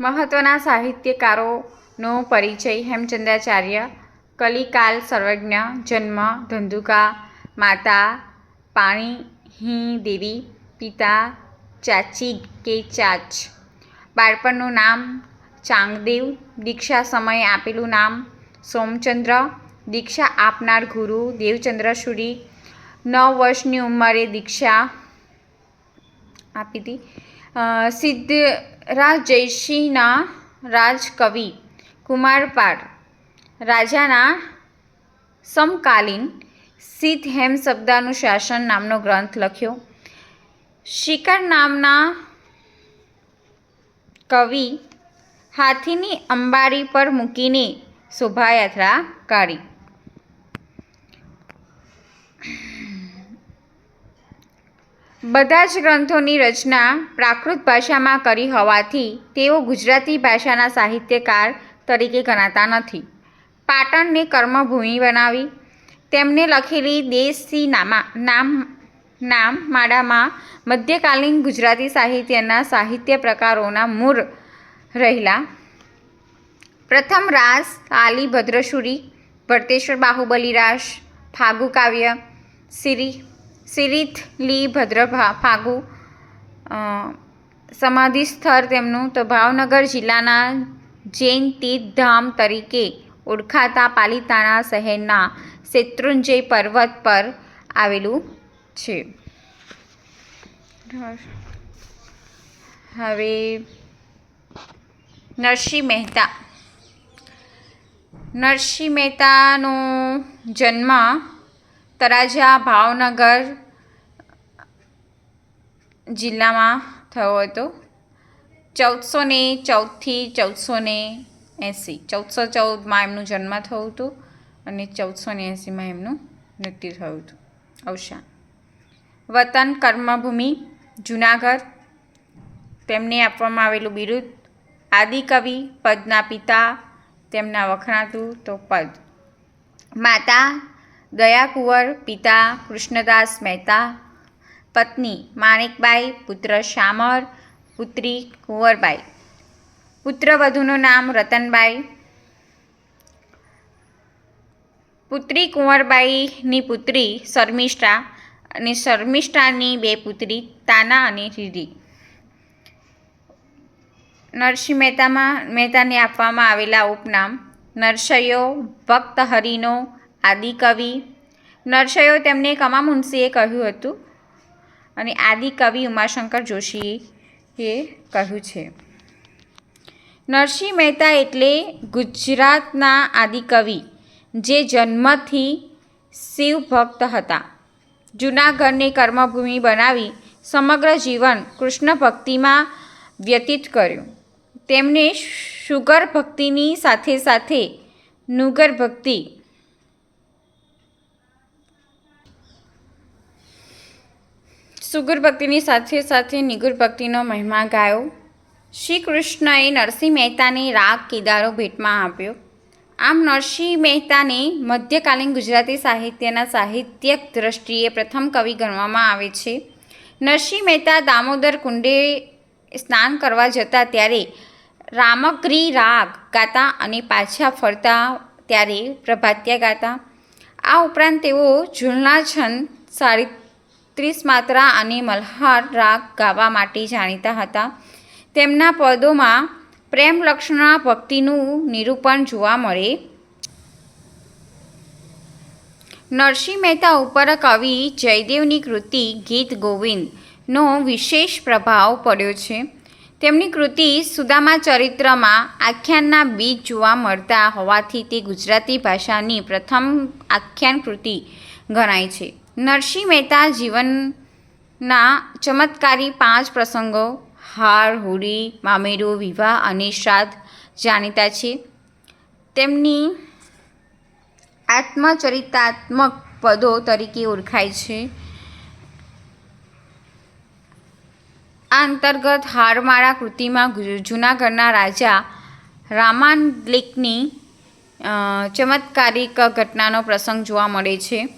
મહત્ત્વના સાહિત્યકારોનો પરિચય હેમચંદ્રાચાર્ય કલિકાલ સર્વજ્ઞ જન્મ ધંધુકા માતા પાણીહી દેવી પિતા ચાચી કે ચાચ. બાળપણનું નામ ચાંગદેવ દીક્ષા સમયે આપેલું નામ સોમચંદ્ર દીક્ષા આપનાર ગુરુ દેવચંદ્ર સુરી નવ વર્ષની ઉંમરે દીક્ષા આપી હતી. અ, સિદ્ધરાજ જયસિંહના રાજકવિ કુમારપાળ રાજાના સમકાલીન સિદ્ધ હેમ શબ્દાનું શાસન નામનો ગ્રંથ લખ્યો. શિકાર નામના કવિ હાથીની અંબારી પર મૂકીને શોભાયાત્રા કાઢી. બધા જ ગ્રંથોની રચના પ્રાકૃત ભાષામાં કરી હોવાથી તેઓ ગુજરાતી ભાષાના સાહિત્યકાર તરીકે ગણાતા નથી. પાટણને કર્મભૂમિ બનાવી, તેમને લખેલી દેશી નામા, નામ નામ માળામાં મધ્યકાલીન ગુજરાતી સાહિત્યના સાહિત્ય પ્રકારોના મૂળ રહેલા પ્રથમ રાસ આલી ભદ્રશુરી ભરતેશ્વર બાહુબલી રાસ, ફાગુ કાવ્ય, સિરી સિરિથલી લી ભદ્રભા ફાગુ સમાધિ સ્થળ તેમનું તો ભાવનગર જિલ્લાના જૈન તીર્થધામ તરીકે ઓળખાતા પાલિતાણા શહેરના શેત્રુંજય પર્વત પર આવેલું છે. હવે નરસિંહ મહેતા. નરસિંહ મહેતાનો જન્મ તળાજા ભાવનગર જિલ્લામાં થયો હતો. ચૌદસો ને ચૌદથી ચૌદસો ને એંસી. ચૌદસો ચૌદમાં એમનું જન્મ થયું હતું અને ચૌદસો ને એંસીમાં એમનું મૃત્યુ થયું હતું. અવસાન. વતન, કર્મભૂમિ, જુનાગઢ. તેમને આપવામાં આવેલું બિરુદ આદિકવિ પદના પિતા, તેમના વખણાતું તો પદ. માતા દયા કુંવર પિતા, કૃષ્ણદાસ મહેતા, પત્ની, માણેકબાઈ, પુત્ર શામર પુત્રી કુંવરબાઈ. પુત્રવધુનું નામ રતનબાઈ. પુત્રી કુંવરબાઈની પુત્રી શર્મિષ્ઠા અને શર્મિષ્ઠાની બે પુત્રી તાના અને રીરી નરસિંહ મહેતામાં મહેતાને આપવામાં આવેલા ઉપનામ નરસૈયો ભક્તહરિનો આદિકવિ નરસૈયો તેમને કમા મુનશીએ કહ્યું હતું. અને આદિકવિ ઉમાશંકર જોશીએ કહ્યું છે. નરસિંહ મહેતા એટલે ગુજરાતના આદિકવિ, જે જન્મથી શિવ ભક્ત હતા. જૂનાગઢને કર્મભૂમિ બનાવી સમગ્ર જીવન કૃષ્ણ ભક્તિમાં વ્યતીત કર્યું. તેમને શુગર ભક્તિની સાથે સાથે નુગર ભક્તિ સુગર ભક્તિની સાથે સાથે નિગુર ભક્તિનો મહિમા ગાયો. શ્રી કૃષ્ણએ નરસિંહ મહેતાને રાગ કેદારો ભેટમાં આપ્યો. આમ નરસિંહ મહેતાને મધ્યકાલીન ગુજરાતી સાહિત્યના સાહિત્યક દ્રષ્ટિએ પ્રથમ કવિ ગણવામાં આવે છે. નરસિંહ મહેતા દામોદર કુંડે સ્નાન કરવા જતા ત્યારે રામગ્રી રાગ ગાતા અને પાછા ફરતા ત્યારે પ્રભાત્યા ગાતા. આ ઉપરાંત તેઓ ઝૂલના છંદ સાડત્રીસ માત્રા અને મલ્હાર રાગ ગાવા માટે જાણીતા હતા. તેમના પદોમાં પ્રેમ લક્ષણા ભક્તિનું નિરૂપણ જોવા મળે. નરસિંહ મહેતા ઉપર કવિ જયદેવની કૃતિ ગીત ગોવિંદનો વિશેષ પ્રભાવ પડ્યો છે. તેમની કૃતિ સુદામા ચરિત્રમાં આખ્યાનના બીજ જોવા મળતા હોવાથી તે ગુજરાતી ભાષાની પ્રથમ આખ્યાન કૃતિ ગણાય છે. નરસિંહ મહેતા જીવનના ચમત્કારી પાંચ પ્રસંગો, હાર, હોળી, મામેરું, વિવાહ અને શ્રાદ્ધ જાણીતા છે. તેમની આત્મચરિતાત્મક પદો તરીકે ઓળખાય છે. આ અંતર્ગત હારમાળા કૃતિમાં જૂનાગઢના રાજા રામાનલિકની લેકની ચમત્કારિક ઘટનાનો પ્રસંગ જોવા મળે છે.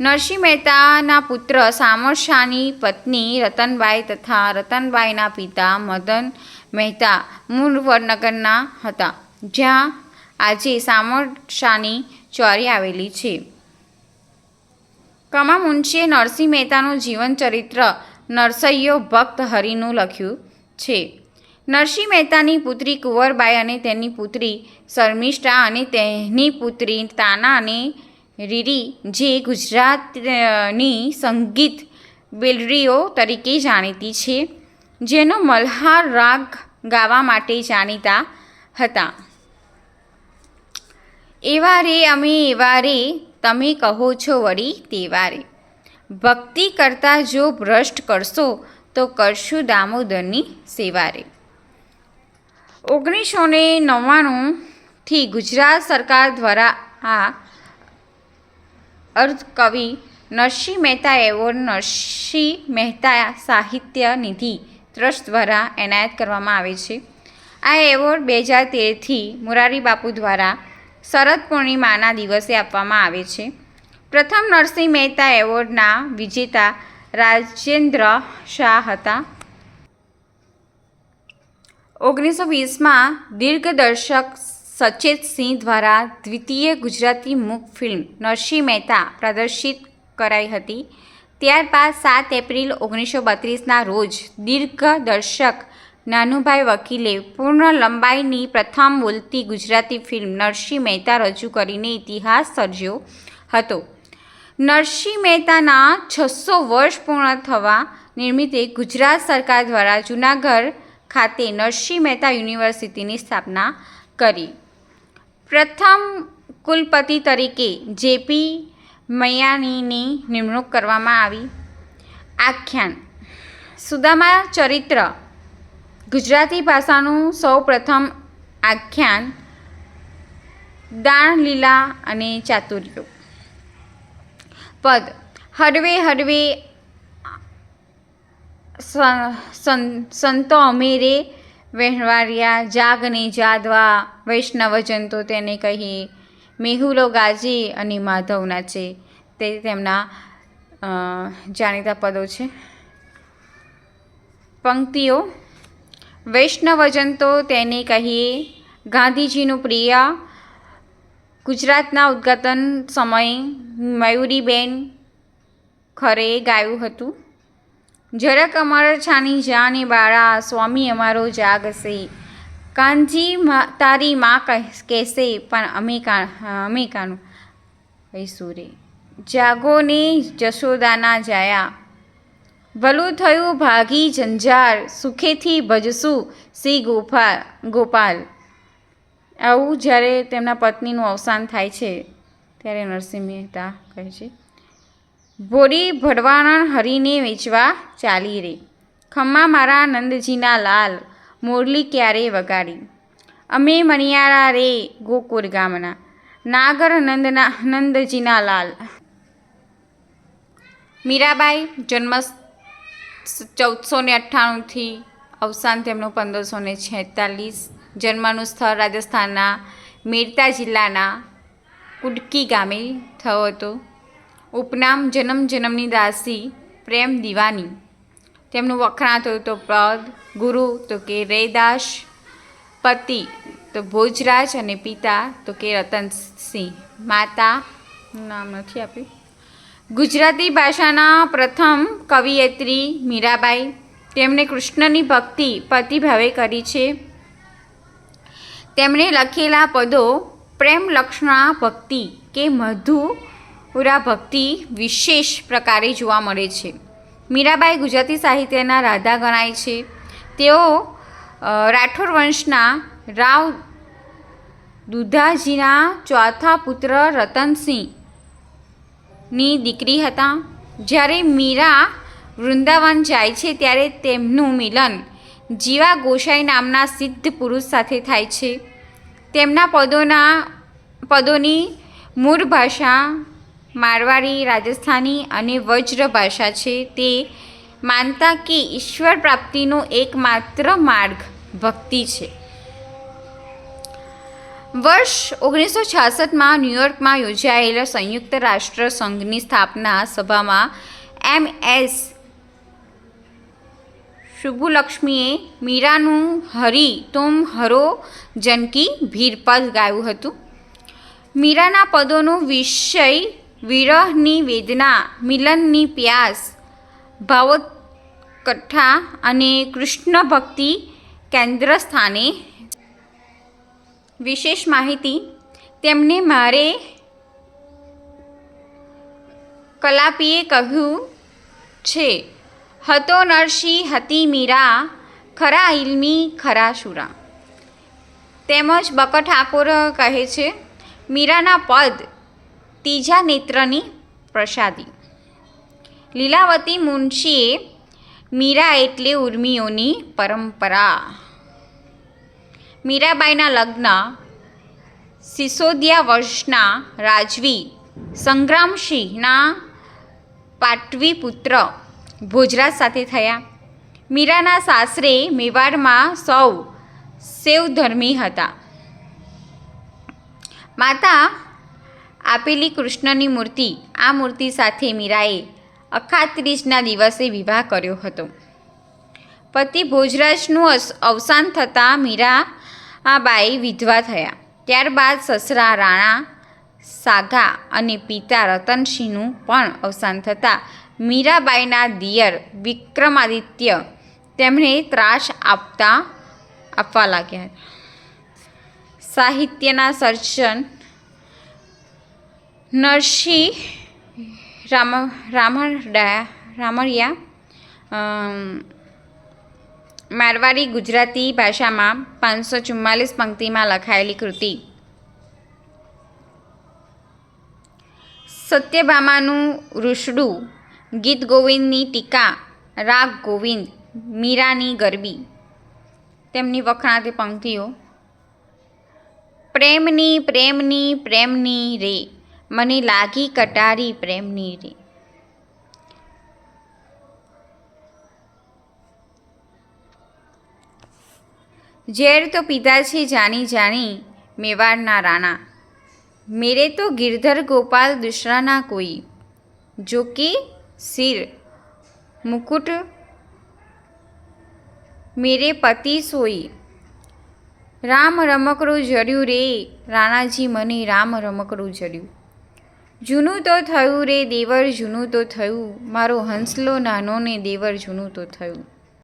નરસિંહ મહેતાના પુત્ર સામર શાહની પત્ની રતનબાઈ તથા રતનબાઈના પિતા મદન મહેતા મૂળ વડનગરના હતા, જ્યાં આજે સામરશાની ચોરી આવેલી છે. કમા મુનશીએ નરસિંહ મહેતાનું જીવન ચરિત્ર નરસૈયો ભક્ત હરિનું લખ્યું છે. નરસિંહ મહેતાની પુત્રી કુંવરબાઈ અને તેની પુત્રી શર્મિષ્ઠા અને તેની પુત્રી તાના અને રીરી, જે ગુજરાતની સંગીત બેલરીઓ તરીકે જાણીતી છે, જેનો મલ્હાર રાગ ગાવા માટે જાણીતા હતા. એવા રે અમે એવા રે તમે કહો છો વળી તેવા રે ભક્તિ કરતાં જો ભ્રષ્ટ કરશો, તો કરશું દામોદરની સેવા રે ઓગણીસો ને નવ્વાણુંથી ગુજરાત સરકાર દ્વારા આ અર્ધકવિ નરસિંહ મહેતા એવોર્ડ નરસિંહ મહેતા સાહિત્ય નિધિ ટ્રસ્ટ દ્વારા એનાયત કરવામાં આવે છે. આ એવોર્ડ બે હજાર તેરથી મોરારી બાપુ દ્વારા શરદ પૂર્ણિમાના દિવસે આપવામાં આવે છે. પ્રથમ નરસિંહ મહેતા એવોર્ડના વિજેતા રાજેન્દ્ર શાહ હતા. ઓગણીસો વીસમાં દિગ્દર્શક સચેત સિંહ દ્વારા દ્વિતીય ગુજરાતી મૂક ફિલ્મ નરસિંહ મહેતા પ્રદર્શિત કરાઈ હતી. ત્યારબાદ સાત એપ્રિલ ઓગણીસો બત્રીસના રોજ દિગ્દર્શક નાનુભાઈ વકીલે પૂર્ણ લંબાઈની પ્રથમ બોલતી ગુજરાતી ફિલ્મ નરસિંહ મહેતા રજૂ કરીને ઇતિહાસ સર્જ્યો હતો. નરસિંહ મહેતાના છસો વર્ષ પૂર્ણ થવા નિમિત્તે ગુજરાત સરકાર દ્વારા જૂનાગઢ ખાતે નરસિંહ મહેતા યુનિવર્સિટીની સ્થાપના કરી. પ્રથમ કુલપતિ તરીકે જેપી મૈયાણીની નિમણૂક કરવામાં આવી. આખ્યાન. સુદામા ચરિત્ર. ગુજરાતી ભાષાનું સૌ પ્રથમ આખ્યાન દાણલીલા અને ચાતુર્યો. પદ. હડવે હડવે સંતો અમેરે વહેવારિયા જાગની જાદવા, વૈષ્ણવજન તો તેને કહીએ મેહુલો ગાજી અને માધવ નાચે તે તેમના જાણીતા પદો છે. પંક્તિઓ. વૈષ્ણવજન તો તેને કહીએ ગાંધીજીનું પ્રિય, ગુજરાતના ઉદ્ઘાટન સમયે મયુરીબેન ખરે ગાયું હતું. જરાક અમારા છાની જાને બાળા, સ્વામી અમારો જાગશે. કાનજી તારી માં કહેશે, પણ અમે કા, અમે કાનું? કહીશું રે. જાગોને જશોદાના જાયા. ભલું થયું ભાગી જંજાર સુખેથી ભજશું શ્રી ગોપાલ ગોપાલ. આવું જ્યારે તેમના પત્નીનું અવસાન થાય છે, ત્યારે નરસિંહ મહેતા કહે છે ભોરી ભડવાણ હરીને વેચવા ચાલી રે. ખમ્મા મારા નંદજીના લાલ, મોરલી ક્યારે વગાડી? અમે મણિયારા રે ગોકુર ગામના, નાગર નંદના, નંદજીના લાલ. મીરાબાઈ જન્મ ચૌદસો ને અઠ્ઠાણુંથી, અવસાન તેમનું પંદરસો ને છેતાલીસ, જન્મનું સ્થળ રાજસ્થાનના મેરતા જિલ્લાના કુડકી ગામે થયો હતો. ઉપનામ જન્મ જન્મની દાસી પ્રેમ દીવાની. તેમનું વખણાતું તો પદ, ગુરુ તો કે રૈદાસ પતિ તો ભોજરાજ અને પિતા તો કે રતનસિંહ. માતા નામ નથી આપ્યું. ગુજરાતી ભાષાના પ્રથમ કવિયત્રી મીરાબાઈ. તેમણે કૃષ્ણની ભક્તિ પતિભાવે કરી છે. તેમણે લખેલા પદો પ્રેમ લક્ષણા ભક્તિ કે મધુરા ભક્તિ વિશેષ પ્રકારે જોવા મળે છે. મીરાબાઈ ગુજરાતી સાહિત્યના રાધા ગણાય છે. તેઓ રાઠોડ વંશના રાવ દુધાજીના ચોથા પુત્ર રતનસિંહની દીકરી હતા. જ્યારે મીરા વૃંદાવન જાય છે, ત્યારે તેમનું મિલન જીવા ગોસાઈ નામના સિદ્ધ પુરુષ સાથે થાય છે. તેમના પદોના, પદોની મૂળ ભાષા મારવાડી રાજસ્થાની અને વજ્ર ભાષા છે તે માનતા કે ઈશ્વર પ્રાપ્તિનો એકમાત્ર માર્ગ ભક્તિ છે. વર્ષ ઓગણીસો છાસઠમાં ન્યૂયોર્કમાં યોજાયેલા સંયુક્ત રાષ્ટ્ર સંઘની સ્થાપના સભામાં એમ એસ શુભુલક્ષ્મીએ મીરાનું હરી તુમ હરો જનકી ભીરપદ ગાયું હતું. મીરાના પદોનું વિષય વિરહની વેદના, મિલનની પ્યાસ ભાવોત્કઠા અને કૃષ્ણ ભક્તિ કેન્દ્ર સ્થાને વિશેષ માહિતી. તેમને મારે કલાપીએ કહ્યું છે, હતો નરસિંહ હતી મીરા, ખરા ઇલમી ખરા શુરા. તેમજ બકર ઠાકોર કહે છે, મીરાના પદ ત્રીજા નેત્રની પ્રસાદી. લીલાવતી મુનશીએ મીરા એટલે ઉર્મિઓની પરંપરા. મીરાબાઈના લગ્ન સિસોદિયા વર્ષના રાજવી સંગ્રામસિંહના પાટવી પુત્ર ભોજરાજ સાથે થયા. મીરાના સાસરે મેવાડમાં સૌ સેવધર્મી હતા. માતા આપેલી કૃષ્ણની મૂર્તિ, આ મૂર્તિ સાથે મીરાએ અખાત્રીજના દિવસે વિવાહ કર્યો હતો. પતિ ભોજરાજનું અવસાન થતાં મીરાબાઈ વિધવા થયા. ત્યારબાદ સસરા રાણા સાગા અને પિતા રતનસિંહનું પણ અવસાન થતાં મીરાબાઈના દિયર વિક્રમાદિત્ય તેમણે ત્રાસ આપતા, આપવા લાગ્યા. સાહિત્યના સર્જન નરસિંહ રામ રામરડા રામરિયા મારવાડી ગુજરાતી ભાષામાં પાંચસો ચુમ્માલીસ પંક્તિમાં લખાયેલી કૃતિ. સત્યભામાનું રૂષડું ગીત ગોવિંદની ટીકા, રાગ ગોવિંદ, મીરાની ગરબી. તેમની વખણાતી પંક્તિઓ. પ્રેમની પ્રેમની પ્રેમની રે. મને લાગી કટારી પ્રેમની રે. ઝેર તો પીધા છે જાણી જાણી મેવાડના રાણા. મેરે તો ગિરધર ગોપાલ દુસરાના કોઈ. જો કે સિર મુકુટ મેરે પતિ સોઈ. રામ રમકડું જડ્યું રે, રાણાજી મને રામ રમકડું જડ્યું જૂનું તો થયું રે, દેવર જૂનું તો થયું. મારો હંસલો નાનો ને દેવર જૂનું તો થયું.